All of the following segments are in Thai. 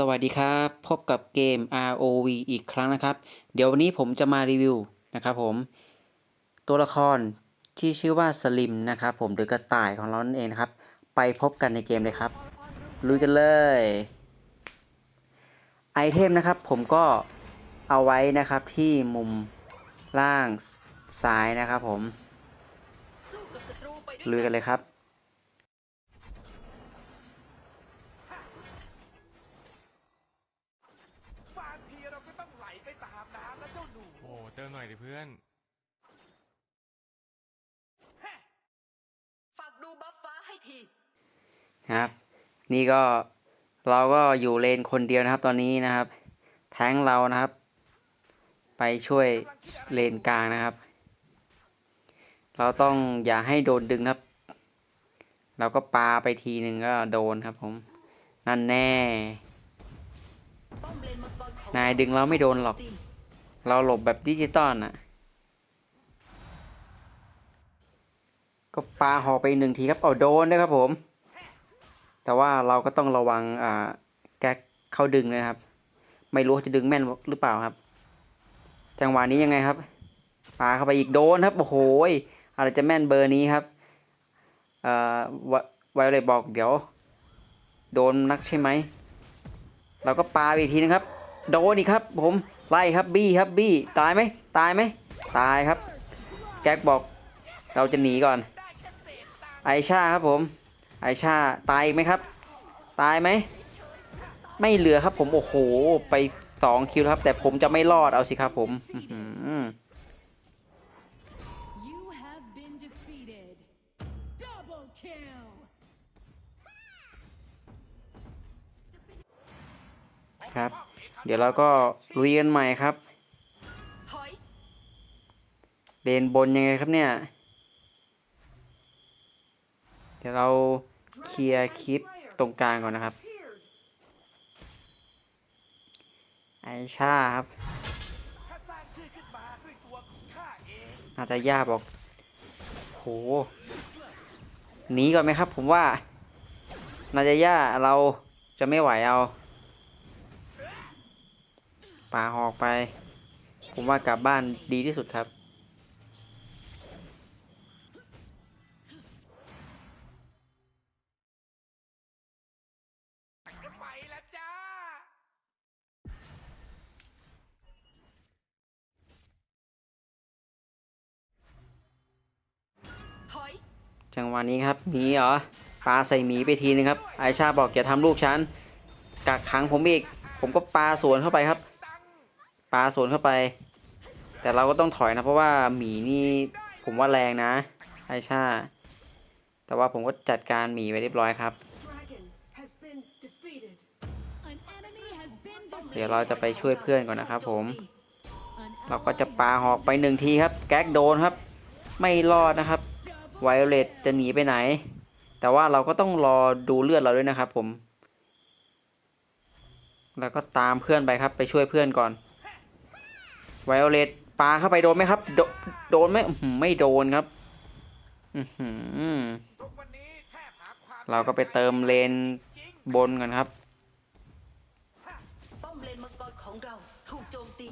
สวัสดีครับ พบกับเกม ROV อีกครั้งนะครับ เดี๋ยววันนี้ผมจะมารีวิวนะครับผม ตัวละครที่ชื่อว่าสลิมนะครับผมหรือกระต่ายของเรานั่นเองนะครับ ไปพบกันในเกมเลยครับ ลุยกันเลย ไอเทมนะครับผมก็เอาไว้นะครับที่มุมล่างซ้ายนะครับผมสู้กับศัตรูไปด้วยลุยกันเลยครับางทีเราก็ต้องไหลไปตามน้ำนะเจ้าหนู โอ้เติมหน่อยดิเพื่อน ฝากดูบัฟฟ้าให้ที ครับ นี่ก็เราก็อยู่เลนคนเดียวนะครับ ตอนนี้นะครับ แทงค์เรานะครับ ไปช่วยเลนกลางนะครับ เราต้องอย่าให้โดนดึงครับ เราก็ปาไปทีหนึ่งก็โดนครับ ผม นั่นแน่ป้อมเลนมังกรของนายดึงเราไม่โดนหรอกตี เราหลบแบบดิจิตอลน่ะก็ปาหอไปหนึ่งทีครับเอาโดนด้ครับผม แต่ว่าเราก็ต้องระวังอ่าแก๊กเข้าดึงนะครับ ไม่รู้จะดึงแม่นหรือเปล่าครับ จังหวะนี้ยังไงครับปาเข้าไปอีกโดนครับโอ้โหอะไรจะแม่นเบอร์นี้ครับเอ่อะไวเลยบอกเดี๋ยว โดนนักใช่ไหมเราก็ปาไปอีกทีนึงครับ โดนอีกครับผม ไล่ครับบี้ครับบี้ตายไหมตายไหมตายครับ แก๊กบอก เราจะหนีก่อน ไอชาครับผม ไอชาตายอีกไหมครับ ตายไหมไม่เหลือครับผมโอ้โห ไปสองคิวแล้วครับ แต่ผมจะไม่รอดเอาสิครับผมอื้อหือ You have been defeated. Double kill. ครับ เดี๋ยวเราก็ลุยกันใหม่ครับเลนบนยังไงครับเนี่ย เดี๋ยวเราเคลียร์คลิปตรงกลางก่อนนะครับ ไอชาครับ อาเจจะยากบอก โห หนีก่อนไหมครับผมว่า นาจย่าเราจะไม่ไหวเอา ป่าหอกไป ผมว่ากลับบ้านดีที่สุดครับก็ไปแล้วจ้าถอยจังหวะนี้ครับหมีเหรอปาใส่หมีไปทีนึงครับไอชาบอกอย่าทำลูกฉันกักขังผมอีก ผมก็ปาสวนเข้าไปครับ ปาสวนเข้าไป แต่เราก็ต้องถอยนะ เพราะว่าหมีนี่ผมว่าแรงนะไอชาแต่ว่าผมก็จัดการหมีไปเรียบร้อยครับ เดี๋ยวเราจะไปช่วยเพื่อนก่อนนะครับผม เราก็จะ ally ปาหอกไปหนึ่งทีครับ แก๊กโดนครับ ไม่รอดนะครับ ไวโอเลตจะหนีไปไหน แต่ว่าเราก็ต้องรอดูเลือดเราด้วยนะครับผม แล้วก็ตามเพื่อนไปครับ ไปช่วยเพื่อนก่อน ไวโอเลตปาเข้าไปโดนไหมครับ โดโดนไหมอื้อหือไม่โดนครับอือหือทุกวันนี้แทบหาความเราก็ไปเติมเลนจริงบนกันครับป้อมเลนมังกรของเราถูกโจมตี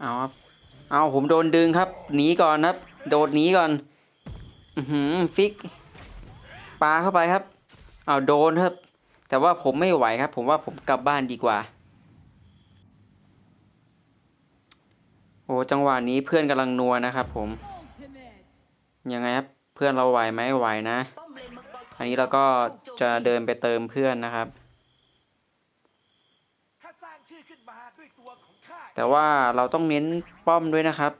เอาครับ เอาผมโดนดึงครับ หนีก่อนครับ โดดหนีก่อน อือหือฟิกปาเข้าไปครับ เอาโดนครับ แต่ว่าผมไม่ไหวครับ ผมว่าผมกลับบ้านดีกว่า โอ้จังหวะนี้เพื่อนกำลังนัวนะครับ ผม ยังไงครับ เพื่อนเราไหวไหมไหวนะ อันนี้เราก็จะเดินไปเติมเพื่อนนะครับ แต่ว่าเราต้องเน้นป้อมด้วยนะครับ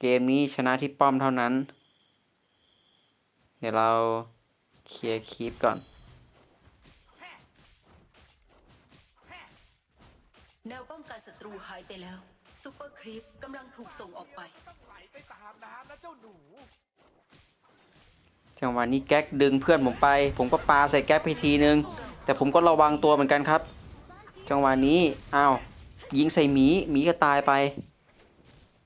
เกมนี้ชนะที่ป้อมเท่านั้น เดี๋ยวเราเคลียร์คีปก่อน แนวป้องกันศัตรูหายไปแล้วซูเปอร์ครีปกำลังถูกส่งออกไปต้องไหลไปตามน้ำนะเจ้าหนูจังหวะนี้แก๊กดึงเพื่อนผมไป ผมก็ปาใส่แก๊กไปทีนึง แต่ผมก็ระวังตัวเหมือนกันครับ จังหวะนี้อ้าวยิงใส่หมีหมีก็ตายไป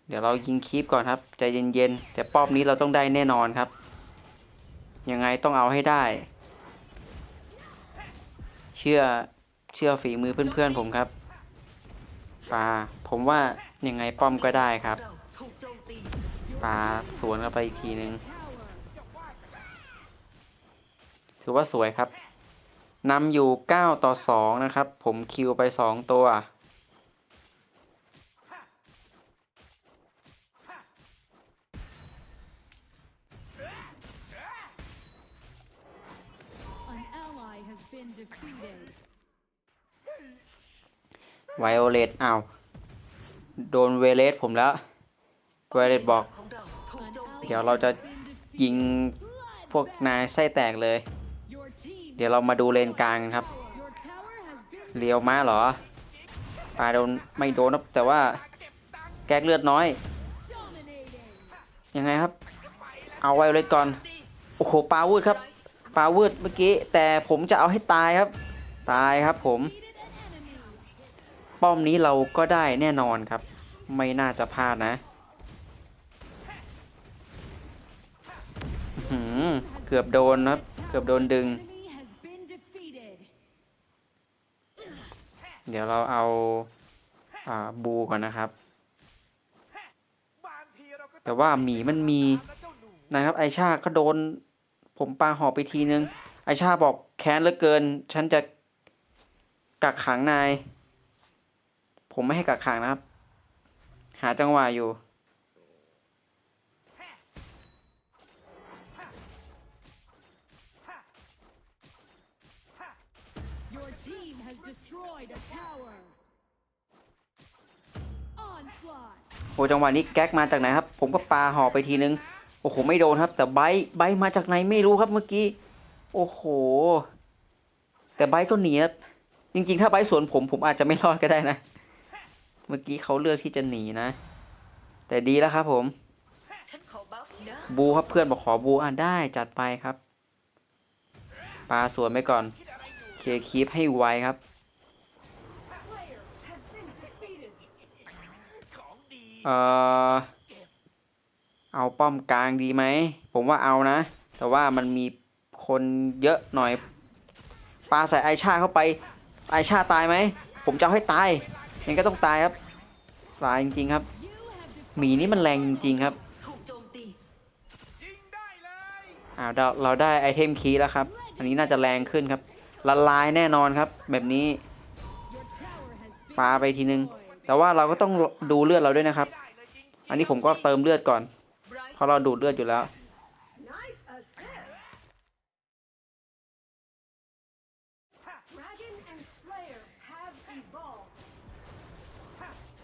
เดี๋ยวเรายิงคีปก่อนครับใจเย็นๆแต่ป้อมนี้เราต้องได้แน่นอนครับ ยังไงต้องเอาให้ได้ เชื่อเชื่อฝีมือเพื่อนๆผมครับปาผมว่ายังไงป้อมก็ได้ครับเราสวนเข้าไปอีกทีนึง ถือว่าสวยครับ นำอยู่ 9 ต่อ 2 นะครับ ผมคิวไป 2 ตัว ไวโอเลตอ้าว โดนเวเลสผมแล้ว ไวเลตบอก เดี๋ยวเราจะยิงพวกนายไส้แตกเลย เดี๋ยวเรามาดูเลนกลางกันครับ เลียวมาเหรอปาโดนไม่โดนครับแต่ว่าแก๊กเลือดน้อย ยังไงครับ เอาไวโอเลตก่อน โอ้โหปาวูดครับปาวูดเมื่อกี้ แต่ผมจะเอาให้ตายครับ ตายครับผม ป้อมนี้เราก็ได้แน่นอนครับ ไม่น่าจะพลาดนะเกือบโดนครับ เกือบโดนดึง เดี๋ยวเราเอาอ่าบูก่อนนะครับ แต่ว่าหมีมันมีนะครับไอชาก็โดน ผมปาหอกไปทีนึง ไอชาบอกแค้นเหลือเกิน ฉันจะกักขังนาย ผมไม่ให้กักขังนะครับ หาจังหวะอยู่ Your team has destroyed a โอ้จังหวะนี้แก๊กมาจากไหนครับ ผมก็ปาหอไปทีนึง โอ้โหไม่โดนครับ แต่ไบร์ทไบมาจากไหนไม่รู้ครับเมื่อกี้ โอ้โห แต่ไบก็หนีครับ จริง ๆ ถ้าไบสวนผมผมอาจจะไม่รอดก็ได้นะ เมื่อกี้เขาเลือกที่จะหนีนะ แต่ดีแล้วครับผม บูครับเพื่อนบอกขอบูอะได้จัดไปครับ ปาสวนไปก่อน เคคีปให้ไวครับ เออเอาป้อมกลางดีไหม ผมว่าเอานะ แต่ว่ามันมีคนเยอะหน่อยปลาใส่ไอชาเข้าไป ไอชาตายไหม ผมจะให้ตายยังก็ต้องตายครับ ตายจริงๆครับ หมีนี่มันแรงจริงๆครับถูกโจมตียิงได้อ้าวเราเราได้ไอเทมคีแล้วครับ อันนี้น่าจะแรงขึ้นครับ ละลายแน่นอนครับ แบบนี้ your tower has been ปาไปทีนึง แต่ว่าเราก็ต้องดูเลือดเราด้วยนะครับ อันนี้ผมก็เติมเลือดก่อน เพราะเราดูดเลือดอยู่แล้ว Nice assist. Dragon and Slayer have evolved.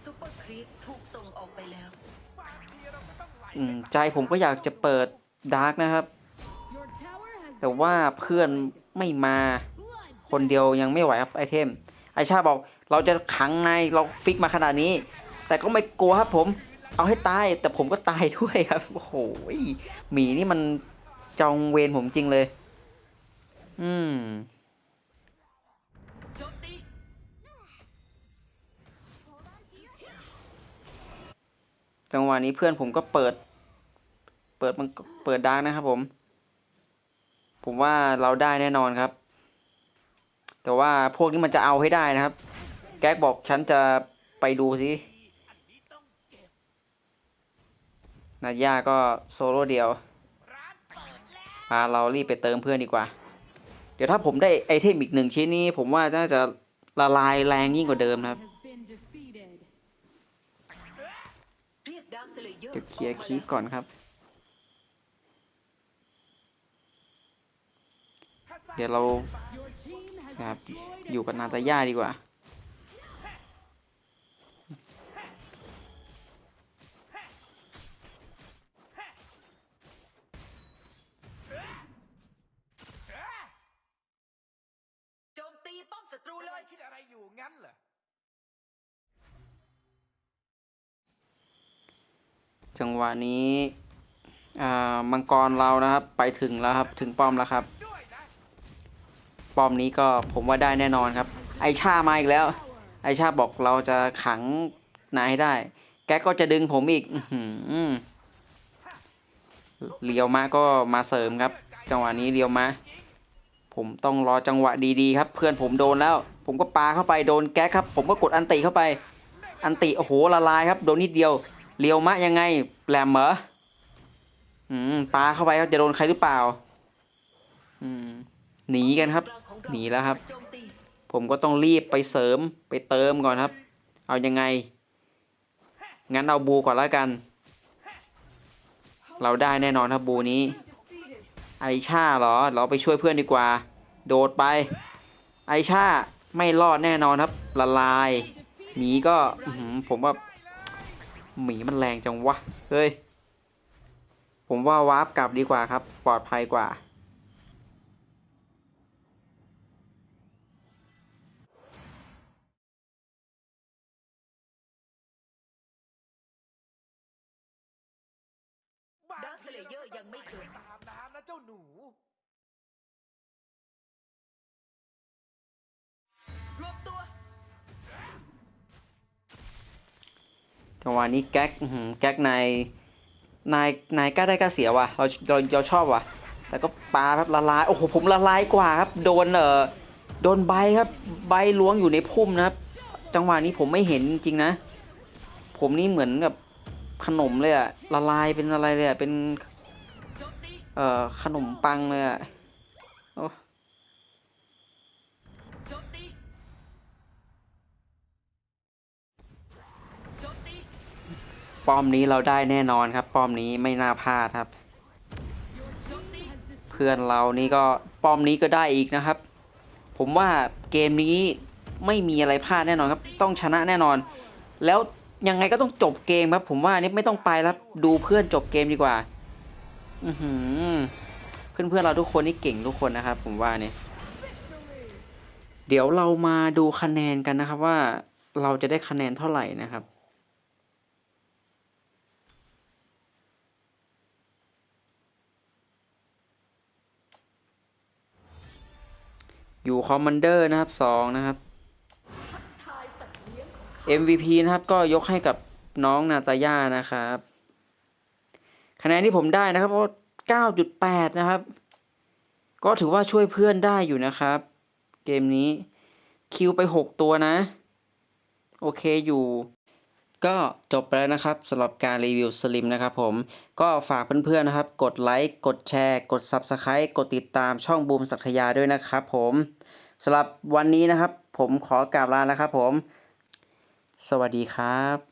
ซูเปอร์ครีปถูกส่งออกไปแล้ว อืม ใจผมก็อยากจะเปิดดาร์กนะครับ แต่ว่าเพื่อนไม่มา คนเดียวยังไม่ไหวครับไอเทม ไอชาบอก เราจะขังในเราฟิกมาขนาดนี้ แต่ก็ไม่กลัวครับผมเอาให้ตายแต่ผมก็ตายด้วยครับโอ้โหหมีนี่มันจองเวรผมจริงเลย อืมจังหวะนี้เพื่อนผมก็เปิด เปิดมันเปิดดาร์กนะครับผม ผมว่าเราได้แน่นอนครับ แต่ว่าพวกนี้มันจะเอาให้ได้นะครับ แก๊กบอกฉันจะไปดูสินาย่าก็โซโล่เดียวพาเรารีบไปเติมเพื่อนดีกว่า เดี๋ยวถ้าผมได้ไอเทมอีกหนึ่งชิ้นนี้ ผมว่าน่าจะละลายแรงยิ่งกว่าเดิมนะครับเคลียวเคลียร์คีปก่อนครับ เดี๋ยวเราครับอยู่กับนาตาย่าดีกว่า โจมตีป้อมศัตรูเลย คิดอะไรอยู่งั้นเหรอจังหวะนี้อ่ามังกรเรานะครับไปถึงแล้วครับถึงป้อมแล้วครับ ป้อมนี้ก็ผมว่าได้แน่นอนครับ ไอชามาอีกแล้ว ไอชาบอกเราจะขังนายให้ได้ แกก็จะดึงผมอีกอเลียวมาก็มาเสริมครับ จังหวะนี้เลียวมา ผมต้องรอจังหวะดีๆครับ เพื่อนผมโดนแล้ว ผมก็ปาเข้าไปโดนแก๊กครับ ผมก็กดอันติเข้าไป อันติโอ้โหละลายครับ โดนนิดเดียวเลียวมะยังไงแหลมเหรออืมปาเข้าไปครับจะโดนใครหรือเปล่า อืมหนีกันครับ หนีแล้วครับ ผมก็ต้องรีบไปเสริมไปเติมก่อนครับ เอายังไง งั้นเอาบูก่อนแล้วกัน เราได้แน่นอนครับบูนี้ ไอชาเหรอ เราไปช่วยเพื่อนดีกว่า โดดไป ไอชาไม่รอดแน่นอนครับ ละลาย หมีก็ผมว่า หมีมันแรงจังวะ เฮ้ย ผมว่าวาร์ปกลับดีกว่าครับ ปลอดภัยกว่า ดาร์คสเลเยอร์ยังไม่เกิด ตามน้ำนะเจ้าหนู รวบตัว จังหวะนี้แก๊กอื้อหือแก๊กนายนายนายกล้าได้กล้าเสียว่ะเราเราเราชอบว่ะ แต่ก็ปาครับละลายโอ้โหผมละลายกว่าครับ โดนเอ่อโดนใบครับ ใบล้วงอยู่ในพุ่มนะครับ จังหวะนี้ผมไม่เห็นจริงๆนะ ผมนี่เหมือนกับ ขนมเลยอะละลายเป็นอะไรเลยอะเป็น เอ่อขนมปังเลยอะโอ้ป้อมนี้เราได้แน่นอนครับ ป้อมนี้ไม่น่าพลาดครับ เพื่อนเรานี่ก็ป้อมนี้ก็ได้อีกนะครับ ผมว่าเกมนี้ไม่มีอะไรพลาดแน่นอนครับ ต้องชนะแน่นอน แล้ว ยังไงก็ต้องจบเกมครับผมว่านี่ไม่ต้องไปแล้วดูเพื่อนจบเกมดีกว่า อือหือเพื่อนเพื่อนๆเราทุกคนนี่เก่งทุกคนนะครับ ผมว่าเนี่ยเดี๋ยวเรามาดูคะแนนกันนะครับว่าเราจะได้คะแนนเท่าไหร่นะครับอยู่คอมมานเดอร์นะครับสองนะครับ MVP นะครับก็ยกให้กับน้องนาตาย่านะครับคะแนนที่ผมได้นะครับก็9.8 นะครับ ก็ถือว่าช่วยเพื่อนได้อยู่นะครับ เกมนี้คิวไป 6 ตัวนะ โอเคอยู่ก็จบไปแล้วนะครับสำหรับการรีวิวสลิมนะครับผมก็ฝากเพื่อนๆนะครับ กดไลค์กดแชร์ กด Subscribe กดติดตามช่องบูมสักยาด้วยนะครับผมสำหรับวันนี้นะครับ ผมขอกราบลาแล้วครับผม สวัสดีครับ